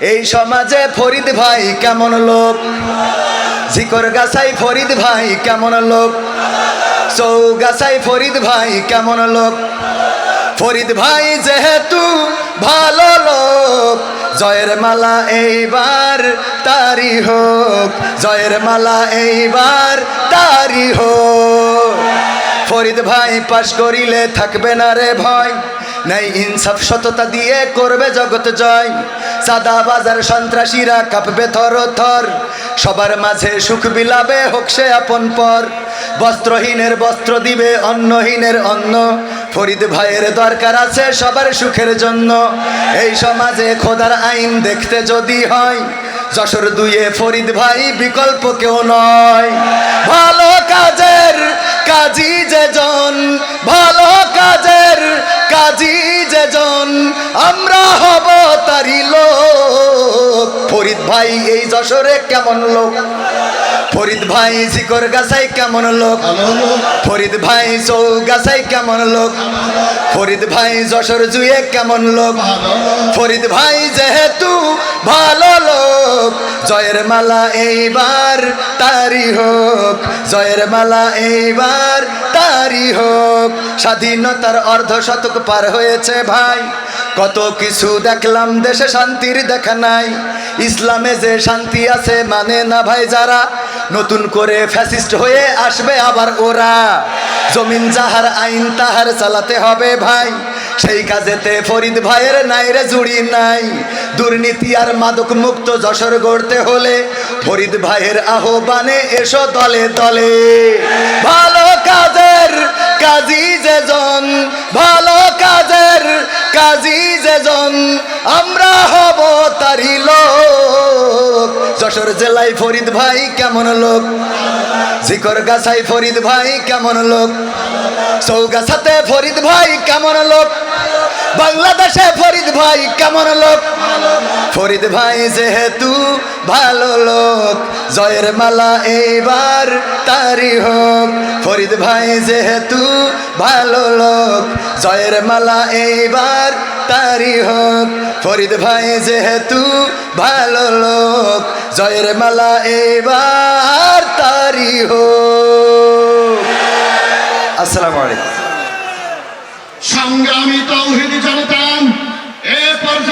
এই সমাজে ফরিদ ভাই কেমন লোক? জিকর গাছাই ফরিদ ভাই কেমন লোক? চৌগাছাই ফরিদ ভাই কেমন লোক? ফরিদ ভাই যেহেতু ভালো লোক, জয়ের মালা এইবার তারি হোক, জয়ের মালা এইবার তারি হোক। ফরিদ ভাই পাশ করিলে থাকবে না রে ভয় নাই ইনসাফ সততা দিয়ে করবে জগৎ জয়। সাদা বাজার সন্ত্রাসীরা কাঁপবে থর থর। সবার মাঝে সুখ বিলাবে হোক সে আপন পর। বস্ত্রহীনের বস্ত্র দিবে অন্নহীনের অন্ন। ফরিদ ভাইয়ের দরকার আছে সবার সুখের জন্য। এই সমাজে খোদার আইন দেখতে যদি হয়, যশোর দুয়ে ফরিদ ভাই বিকল্প কেউ নয়। ভালো কাজী যেজন আমরা হব তারি লোক। ফরিদ ভাই এই যশোরে কেমন লোক? ফরিদ ভাই জিকর গাছাই কেমন লোক? ফরিদ ভাই চৌগাছাই কেমন লোক? ফরিদ ভাই যশোর জুয়ে কেমন লোক? ফরিদ ভাই যেহেতু ভালো লোক, জয়ের মালা এইবার তারি হোক। জয়ের মালা এইবার তারি হোক। স্বাধীনতার অর্ধ শতক পার হয়েছে ভাই। কত কিছু দেখলাম, দেশে শান্তির দেখা নাই। ইসলামে যে শান্তি আছে মানে না ভাই যারা নতুন করে ফ্যাসিস্ট হয়ে আসবে আবার ওরা। জমিন যাহার আইন, তাহার চালাতে হবে ভাই। সেই কাজেতে ফরিদ ভাইয়ের নাই রে জুড়ি নাই। দুর্নীতি আর মাদক মুক্ত যশোর গড়তে হলে ফরিদ ভাইয়ের আহ্বানে এসো দলে দলে। ভালো কাজের কাজী যেজন, ভালো কাজের কাজী যেজন, আমরা হব তারি লোক। যশোর জেলায় ফরিদ ভাই কেমন লোক? জিকর গাছাই ফরিদ ভাই কেমন লোক? চৌগাছাতে ফরিদ ভাই কেমন লোক? বাংলাদেশে ফরিদ ভাই কেমন লোক? ফরিদ ভাই যেহেতু ভালো লোক, জয়ের মালা এইবার তারি হোক। ফরিদ ভাই যেহেতু ভালো লোক, জয়ের মালা এইবার তারি হোক। ফরিদ ভাই যেহেতু ভালো লোক, জয়ের মালা এইবার তারি হোক। আসসালামু আলাইকুম। সংগ্রামী তৌহিদ জনতা